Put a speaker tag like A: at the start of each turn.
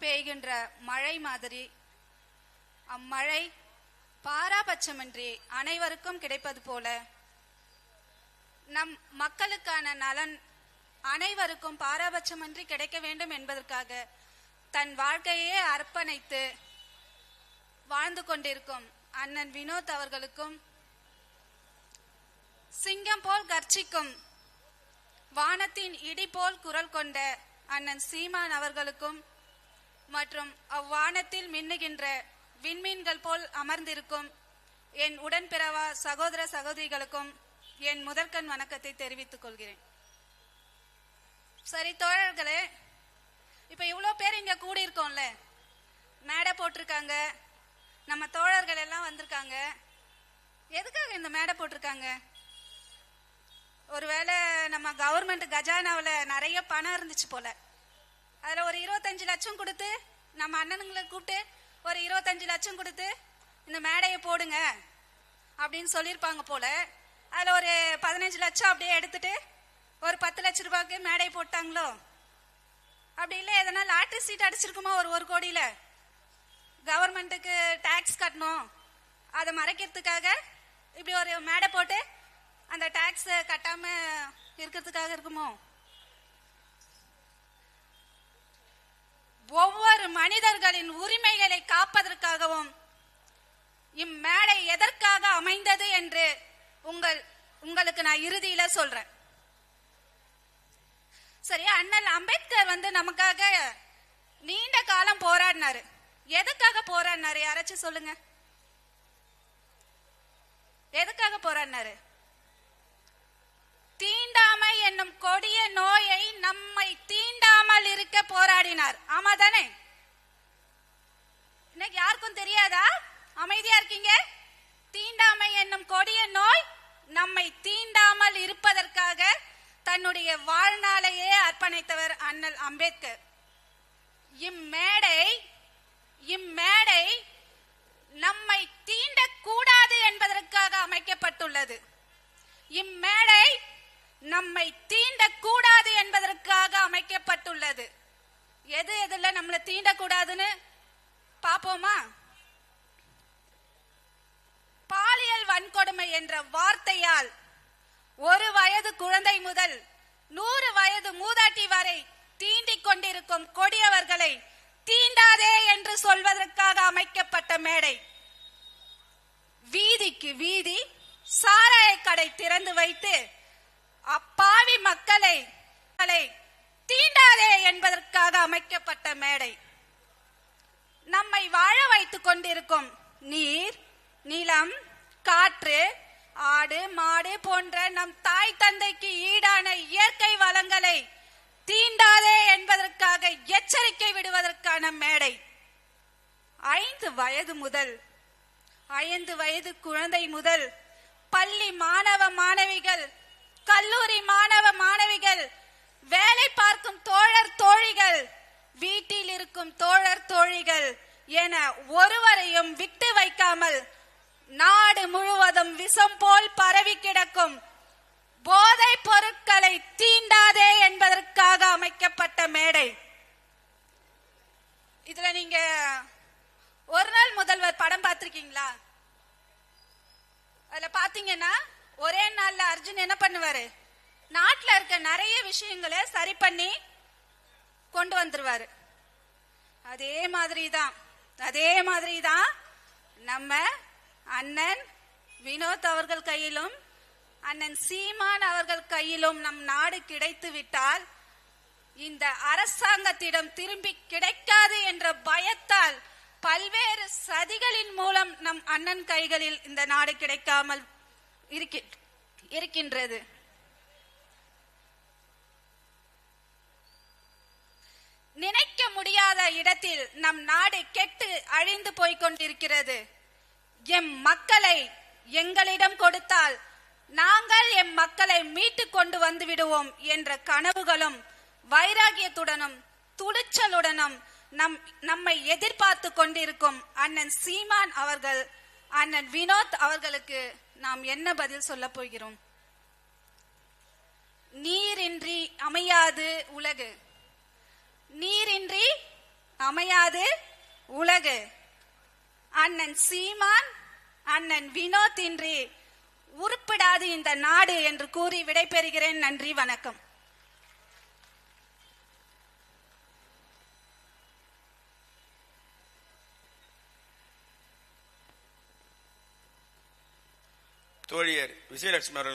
A: பெய்கின்ற மழை மாதிரி அம்மழை பாராபட்சமின்றி அனைவருக்கும் கிடைப்பது போல நம் மக்களுக்கான நலன் அனைவருக்கும் பாராபட்சமின்றி கிடைக்க வேண்டும் என்பதற்காக தன் வாழ்க்கையே அர்ப்பணித்து வாழ்ந்து கொண்டிருக்கும் அண்ணன் வினோத் அவர்களுக்கும் சிங்கம் போல் கர்ச்சிக்கும் வானத்தின் இடி போல் குரல் கொண்ட அண்ணன் சீமான் அவர்களுக்கும் மற்றும் அவ்வானத்தில் மின்னுகின்ற விண்மீன்கள் போல் அமர்ந்திருக்கும் என் உடன்பிறவா சகோதர சகோதரிகளுக்கும் என் முதற்கண் வணக்கத்தை தெரிவித்துக் கொள்கிறேன். சரி தோழர்களே இப்ப இவ்வளோ பேர் இங்க கூடியிருக்கோம்ல. மேடை போட்டிருக்காங்க. நம்ம தோழர்கள் எல்லாம் வந்திருக்காங்க. எதுக்காக இந்த மேடை போட்டிருக்காங்க? ஒருவேளை நம்ம கவர்மெண்ட் கஜானாவில் நிறைய பணம் இருந்துச்சு போல. அதில் ஒரு இருபத்தஞ்சு லட்சம் கொடுத்து நம்ம அண்ணனுங்களை கூப்பிட்டு ஒரு இருபத்தஞ்சு லட்சம் கொடுத்து இந்த மேடையை போடுங்க அப்படின்னு சொல்லியிருப்பாங்க போல. அதில் ஒரு பதினஞ்சு லட்சம் அப்படியே எடுத்துட்டு ஒரு பத்து லட்ச ரூபாய்க்கு மேடை போட்டாங்களோ? அப்படி இல்லை எதனா லாட்ரி சீட் அடிச்சிருக்குமா ஒரு ஒரு கோடியில்? கவர்மெண்ட்டுக்கு டேக்ஸ் கட்டணும். அதை மறைக்கிறதுக்காக இப்படி ஒரு மேடை போட்டு அந்த டேக்ஸ் கட்டாமல் இருக்கிறதுக்காக இருக்குமோ? ஒவ்வொரு மனிதர்களின் உரிமைகளை காப்பதற்காகவும் இம்மேடை எதற்காக அமைந்தது என்று உங்கள் உங்களுக்கு நான் இறுதியில சொல்றேன். சரி அண்ணல் அம்பேத்கர் வந்து நமக்காக நீண்ட காலம் போராடினாரு. எதுக்காக போராடினாரு? யாராச்சும் சொல்லுங்க. எதுக்காக போராடினாரு? என்னும் கொடிய நோயை நம்மை தீண்டாமல் இருக்க போராடினார். ஆமா தானே? இன்னைக்கு யாருக்கும் தெரியாதா? அமைதியா இருக்கீங்க? தீண்டாமை என்னும் கொடிய நோய் நம்மை தீண்டாமல் இருப்பதற்காக தன்னுடைய வாழ்நாளையே அர்ப்பணித்தவர் அண்ணல் அம்பேத்கர். இம்மேடை இம்மேடை நம்மை தீண்டக்கூடாது என்பதற்காக அமைக்கப்பட்டுள்ளது. இம்மேடை நம்மை தீண்டக்கூடாது என்பதற்காக அமைக்கப்பட்டுள்ளது. எது எதுல நம்மளை தீண்டக்கூடாதுன்னு பாப்போமா பாலியல் வன்கொடுமை என்ற வார்த்தையால் ஒரு வயது குழந்தை முதல் நூறு வயது மூதாட்டி வரை தீண்டிக் கொண்டிருக்கும் கொடியவர்களை தீண்டாதே என்று சொல்வதற்காக அமைக்கப்பட்ட மேடை. வீதிக்கு வீதி சாராய கடை திறந்து வைத்து அப்பாவி மக்களை மக்களை தீண்டாதே என்பதற்காக அமைக்கப்பட்ட மேடை. நம்மை வாழ வைத்துக் கொண்டிருக்கும் நீர் நிலம் காற்று ஆடு மாடு போன்ற நம் தாய் தந்தைக்கு ஈடான இயற்கை வளங்களை தீண்டாதே என்பதற்காக எச்சரிக்கை விடுவதற்கான மேடை. ஐந்து வயது முதல் ஐந்து வயது குழந்தை முதல் பள்ளி மாணவ மாணவிகள் கல்லூரி மாணவ மாணவிகள் வேலை பார்க்கும் தோழர் தோழிகள் வீட்டில் இருக்கும் தோழர் தோழிகள் என ஒருவரையும் விட்டு வைக்காமல் நாடு முழுவதும் விஷம் போல் பரவி கிடக்கும் போதை பொருட்களை தீண்டாதே என்பதற்காக அமைக்கப்பட்ட மேடை. இதுல நீங்க ஒரு நாள் முதல்வர் படம் பார்த்திருக்கீங்களா? அதுல பாத்தீங்கன்னா ஒரே நாள்ல அர்ஜுன் என்ன பண்ணுவாரு? நாட்டுல இருக்க நிறைய விஷயங்களை சரி பண்ணி கொண்டு வந்துருவாரு. அதே மாதிரி தான் அதே மாதிரி தான் நம்ம அண்ணன் வினோத் அவர்கள் கையிலும் அண்ணன் சீமான் அவர்கள் கையிலும் நம் நாடு கிடைத்து விட்டால் இந்த அரசாங்கத்திடம் திரும்பி கிடைக்காது என்ற பயத்தால் பல்வேறு சதிகளின் மூலம் நம் அண்ணன் கைகளில் இந்த நாடு கிடைக்காமல் இருக்கின்றது. நினைக்க முடியாத இடத்தில் நம் நாடு கெட்டு அழிந்து போய்க் கொண்டிருக்கிறது. எம் மக்களை எங்களிடம் கொடுத்தால் நாங்கள் எம் மக்களை மீட்டு கொண்டு வந்து விடுவோம் என்ற கனவுகளும் வைராகியத்துடனும் துணிச்சலுடனும் நம் நம்மை எதிர்பார்த்து கொண்டிருக்கும் அண்ணன் சீமான் அவர்கள் அண்ணன் வினோத் அவர்களுக்கு நாம் என்ன பதில் சொல்ல போகிறோம்? நீரின்றி அமையாது உலகு. நீரின்றி அமையாது உலகு. அண்ணன் சீமான் அண்ணன் வினோத் இன்றி உருப்பிடாது இந்த நாடு என்று கூறி விடைபெறுகிறேன். நன்றி வணக்கம்.
B: தோழியர் விஜயலட்சுமி அவர்கள்